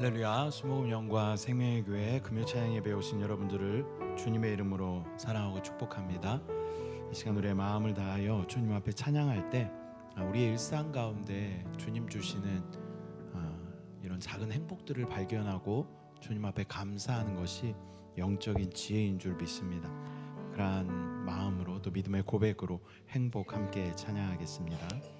할렐루야 수목음 영과 생명의 교회 금요 찬양 예배 오신 여러분들을 주님의 이름으로 사랑하고 축복합니다. 이 시간 우리의 마음을 다하여 주님 앞에 찬양할 때 아, 우리의 일상 가운데 주님 주시는 아, 이런 작은 행복들을 발견하고 주님 앞에 감사하는 것이 영적인 지혜인 줄 믿습니다. 그러한 마음으로 또 믿음의 고백으로 행복 함께 찬양하겠습니다.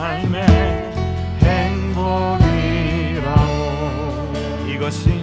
삶의 행복이라오 이것이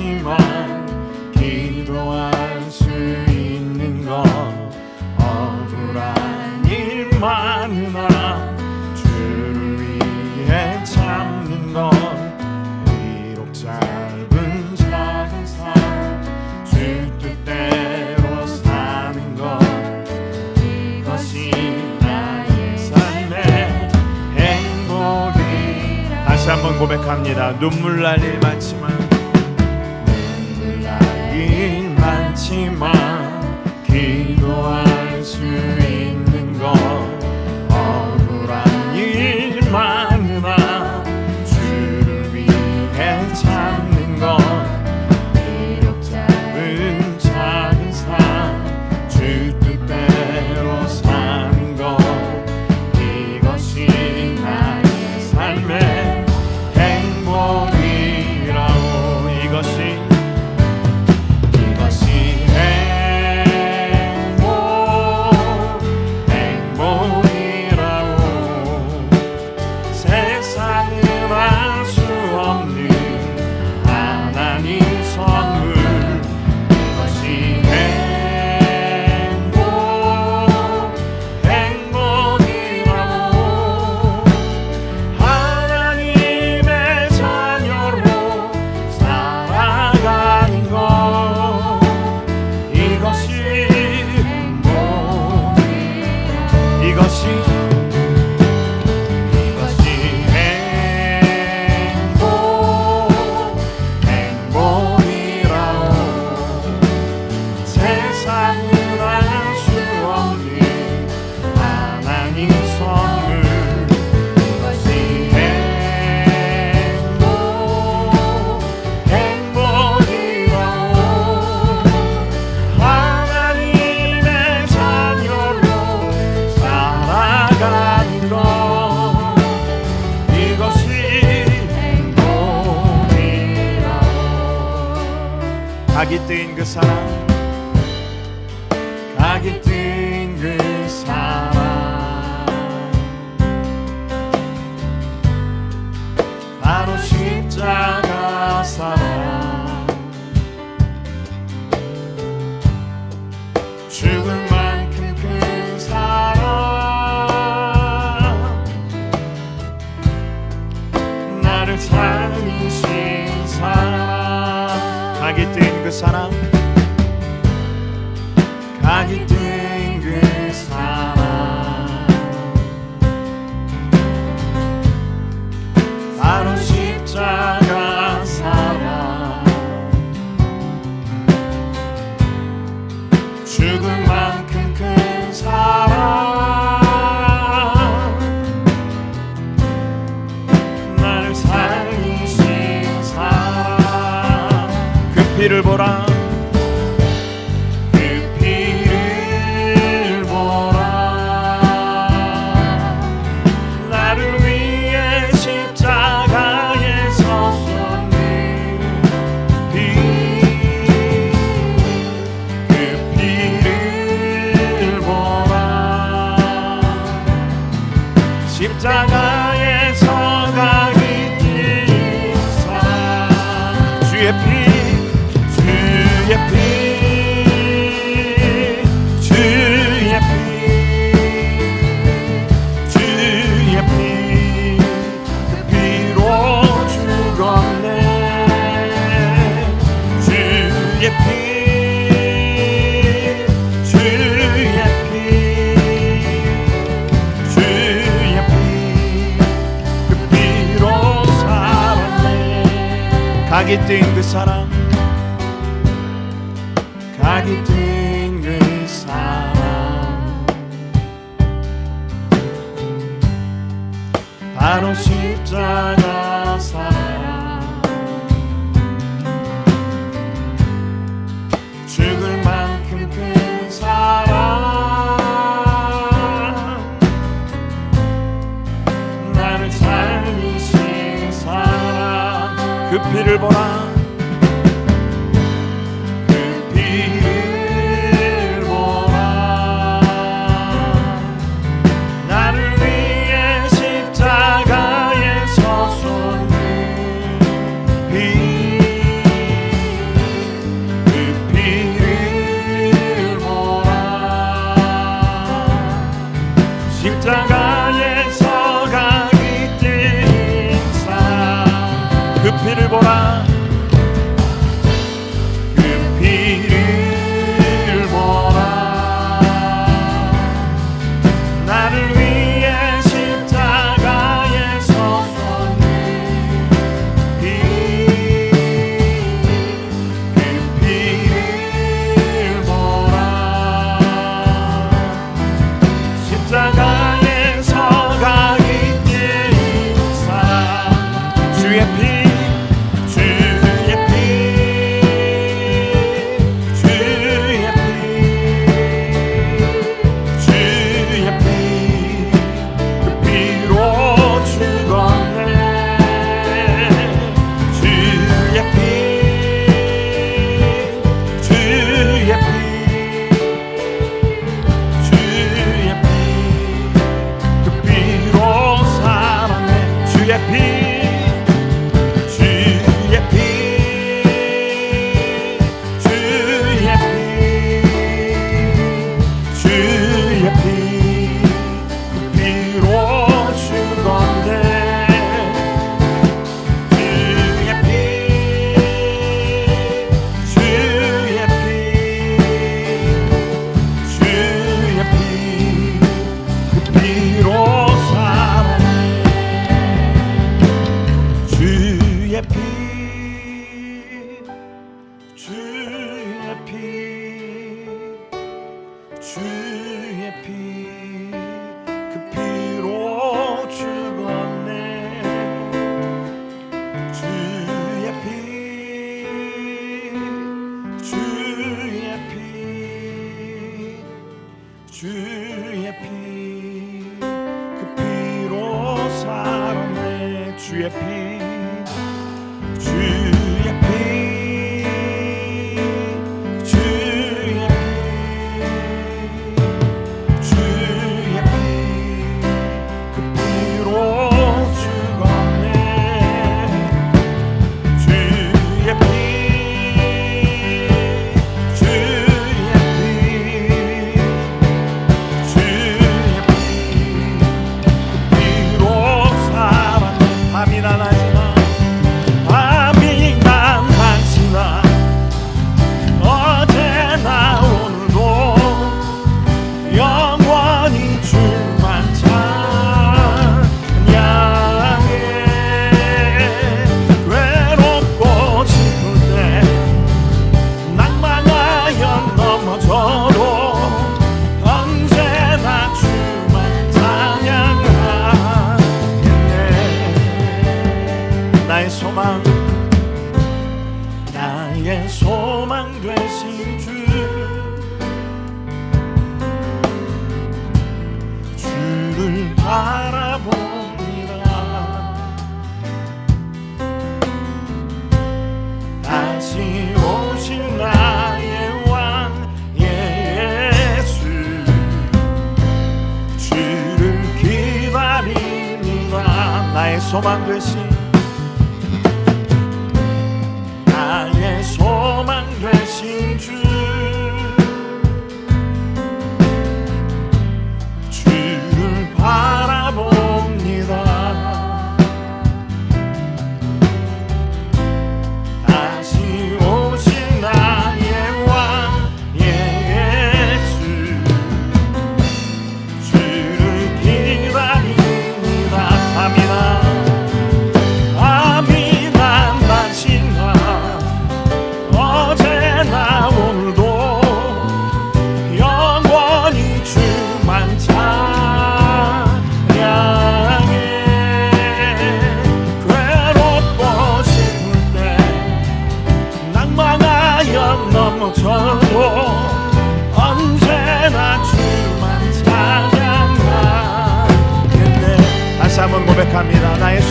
많지만 기도할 수 있는 것 억울한 일 많으나 주를 위해 참는 것 비록 짧은 작은 삶주 뜻대로 사는 것 이것이 나의 삶의 행복이 다시 한번 고백합니다. 눈물 날 일 많지만 많지만 기도할 수 I get do. repeat. yettiğinde sana 그 피를 보라. 소망 되시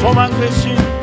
소망 되신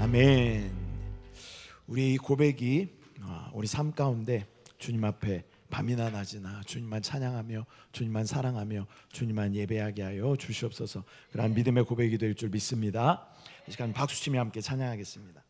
아멘. 우리의 고백이 아, 우리 삶 가운데 주님 앞에 밤이나 낮이나 주님만 찬양하며 주님만 사랑하며 주님만 예배하게 하여 주시옵소서. 그러한 믿음의 고백이 될 줄 믿습니다. 이 시간 박수치며 함께 찬양하겠습니다.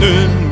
dün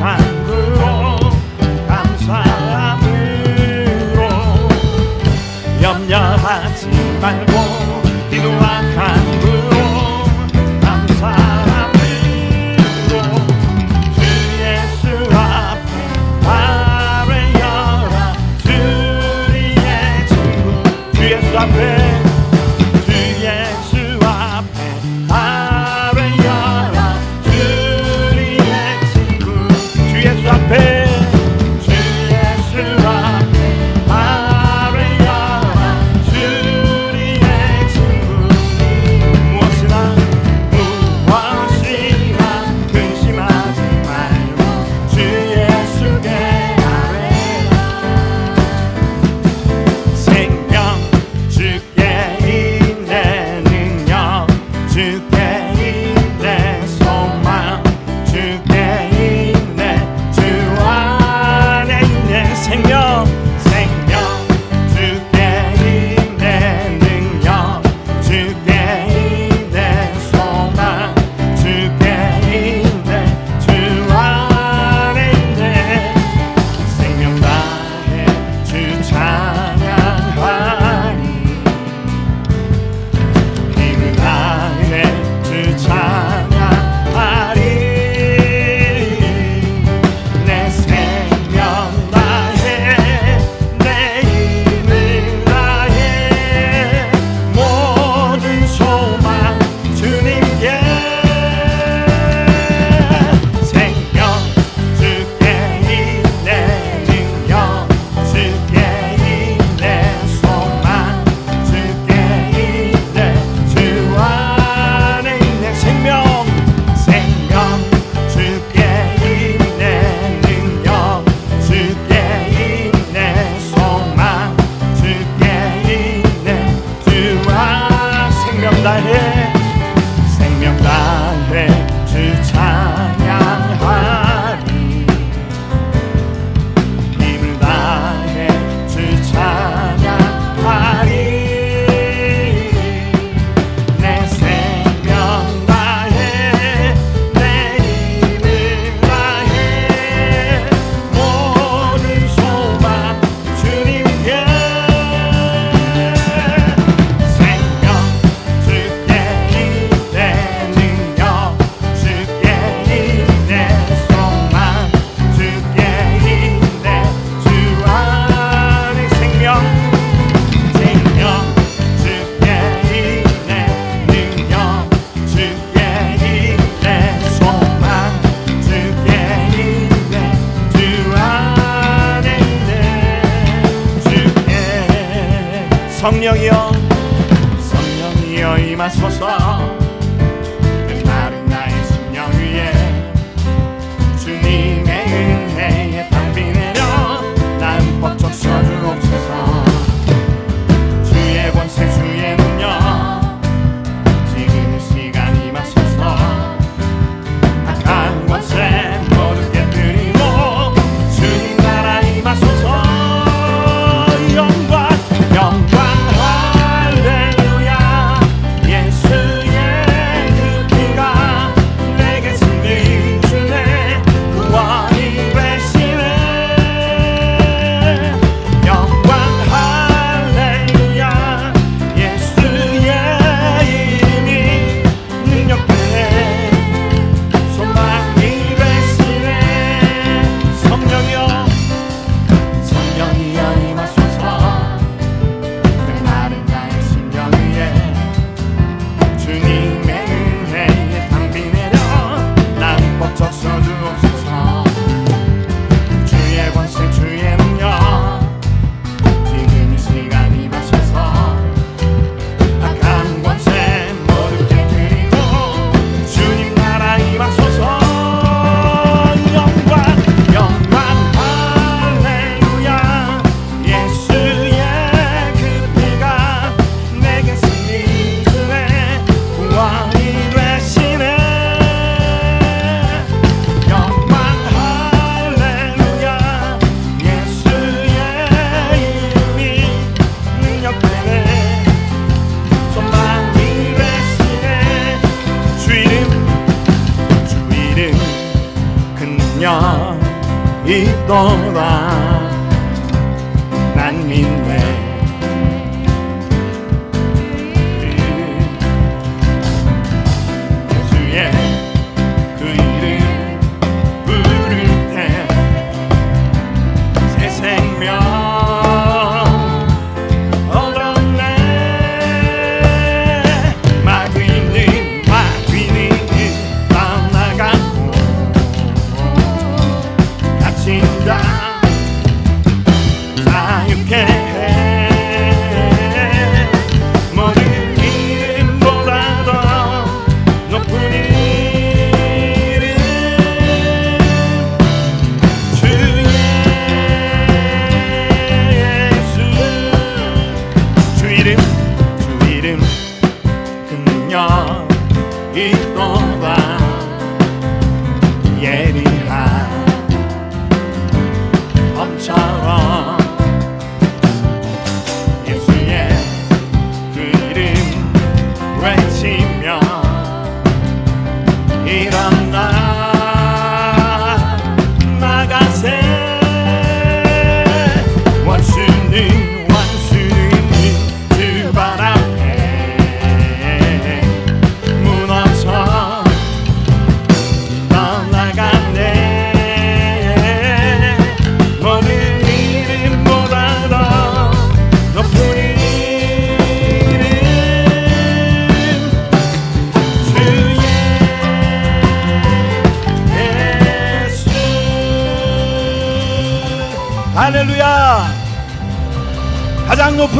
그 감사함으로 말고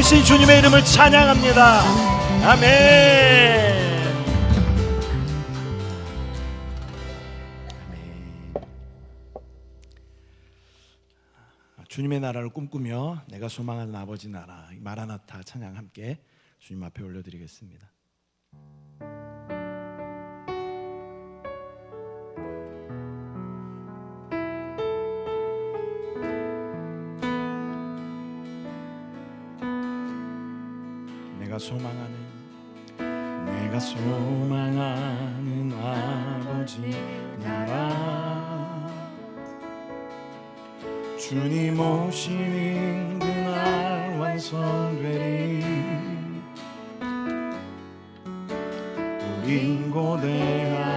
높으신 주님의 이름을 찬양합니다. 아멘. 주님의 나라를 꿈꾸며 내가 소망하는 아버지 나라 이 마라나타 찬양 함께 주님 앞에 올려드리겠습니다. 내가 소망하는 내가 소망하는 아버지 나라. 주님 오시는 그날 완성되리. 우린 고대 안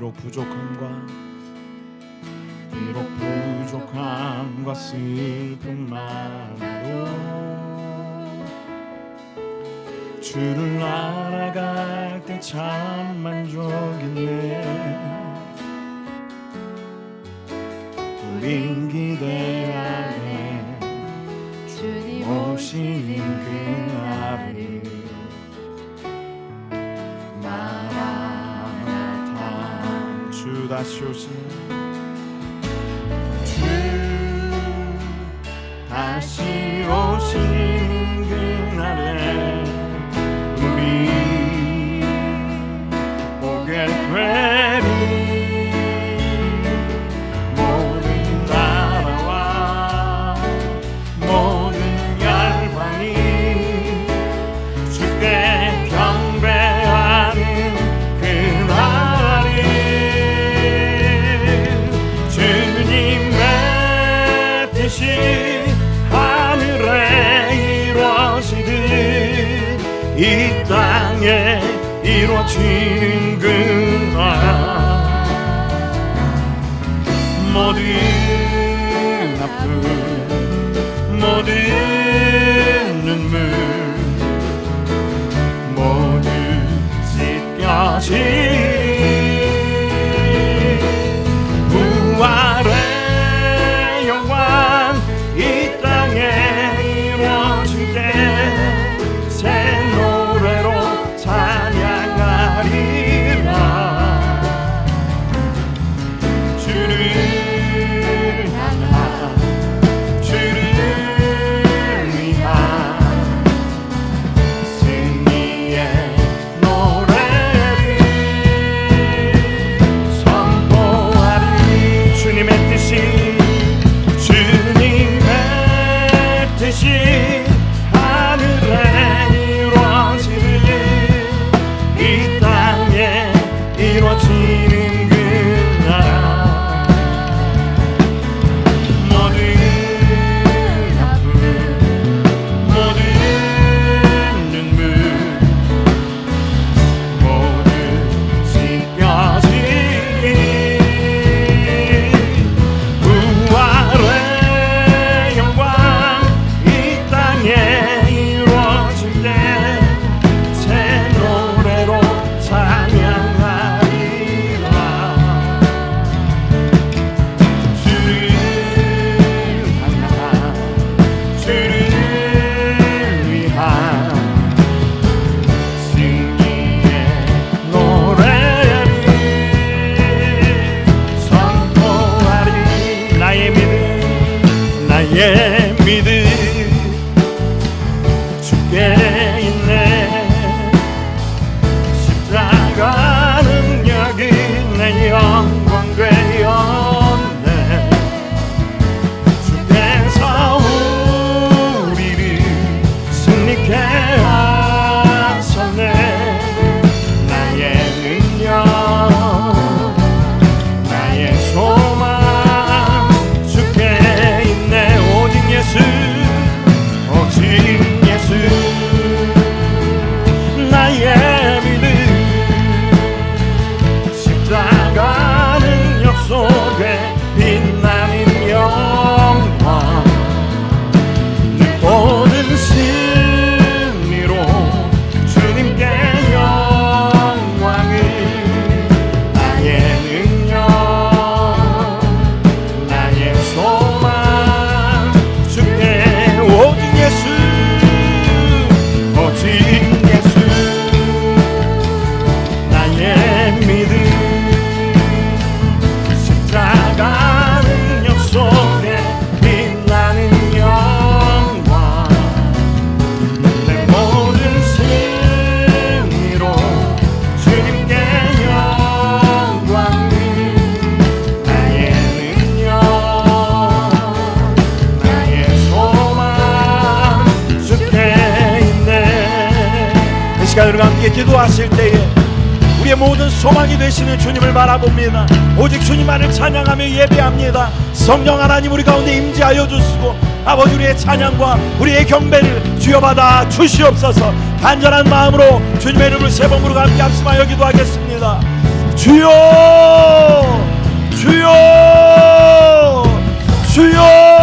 비록 부족함과 비록 부족함과 슬픔 많아도 주를 알아갈 때 참 만족이네 우린 기대 안에 주님 오시는 그 마라나타 주 다시 오시는 그날에 只 소망이 되시는 주님을 바라봅니다. 오직 주님만을 찬양하며 예배합니다. 성령 하나님 우리 가운데 임재하여 주시고 아버지 우리의 찬양과 우리의 경배를 주여 받아 주시옵소서. 간절한 마음으로 주님의 이름을 세번 부르고 함께 합심하여 기도하겠습니다. 주여 주여 주여